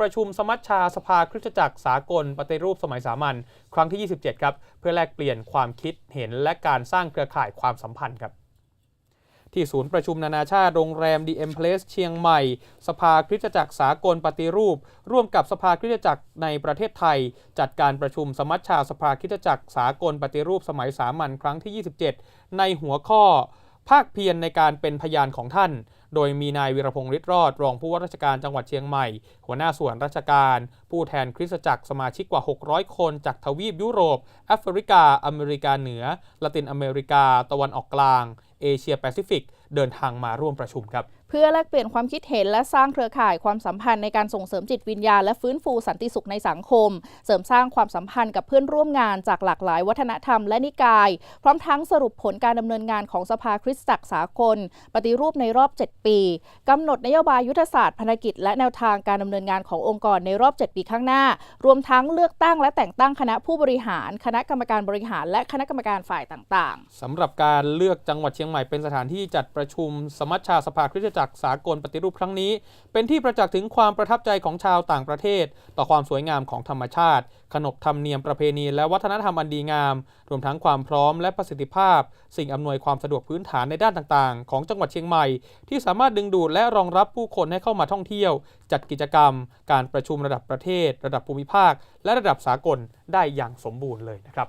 ประชุมสมัชชาสภาคริสตจักรสากลปฏิรูปสมัยสามัญครั้งที่ 27 ครับ เพื่อแลกเปลี่ยนความคิดเห็นและการสร้างเครือข่ายความสัมพันธ์ครับที่ศูนย์ประชุมนานาชาติโรงแรม DM Place เชียงใหม่ สภาคริสตจักรสากลปฏิรูป ร่วมกับสภาคริสตจักรในประเทศไทย จัดการประชุมสมัชชาสภาคริสตจักรสากลปฏิรูปสมัยสามัญครั้งที่ 27 ในหัวข้อ ภาคเพียรในการเป็นพยานของท่าน โดยมีนายวิรพงศ์ฤทธิ์รอด รองผู้ว่าราชการจังหวัดเชียงใหม่ หัวหน้าส่วนราชการ ผู้แทนคริสตจักรสมาชิกกว่า 600 คนจากทวีปยุโรป แอฟริกา อเมริกาเหนือ ละตินอเมริกา ตะวันออกกลาง เอเชียแปซิฟิกเดินทางมาร่วมประชุมครับ เพื่อแลกเปลี่ยนความคิดเห็นและสร้างเครือข่ายความสัมพันธ์ในการส่งเสริมจิตวิญญาณและฟื้นฟูสันติสุขในสังคม เสริมสร้างความสัมพันธ์กับเพื่อนร่วมงานจากหลากหลายวัฒนธรรมและนิกาย พร้อมทั้งสรุปผลการดำเนินงานของสภาคริสตจักรสากล ปฏิรูปในรอบ 7 ปีกำหนดนโยบายยุทธศาสตร์ภารกิจ และแนวทางการดำเนินงานขององค์กรในรอบ 7 ปีข้างหน้า รวมทั้งเลือกตั้งและแต่งตั้งคณะผู้บริหาร คณะกรรมการบริหาร และคณะกรรมการฝ่ายต่าง ๆสำหรับการเลือกจังหวัดเชียงใหม่เป็นสถานที่จัดประชุมสมัชชาสภาคริสตจักรสากลปฏิรูปครั้งนี้ เป็นที่ประจักษ์ถึงความประทับใจของชาวต่างประเทศ ต่อความสวยงามของธรรมชาติ ขนบธรรมเนียมประเพณี และวัฒนธรรมอันดีงาม รวมทั้งความพร้อมและประสิทธิภาพ สิ่งอำนวยความสะดวกพื้นฐานในด้านต่างๆ ของจังหวัดเชียงใหม่ ที่สามารถดึงดูดและรองรับผู้คนให้เข้ามาท่องเที่ยว จัดกิจกรรม การประชุมระดับประเทศ ระดับภูมิภาค และระดับสากลได้อย่างสมบูรณ์เลยนะครับ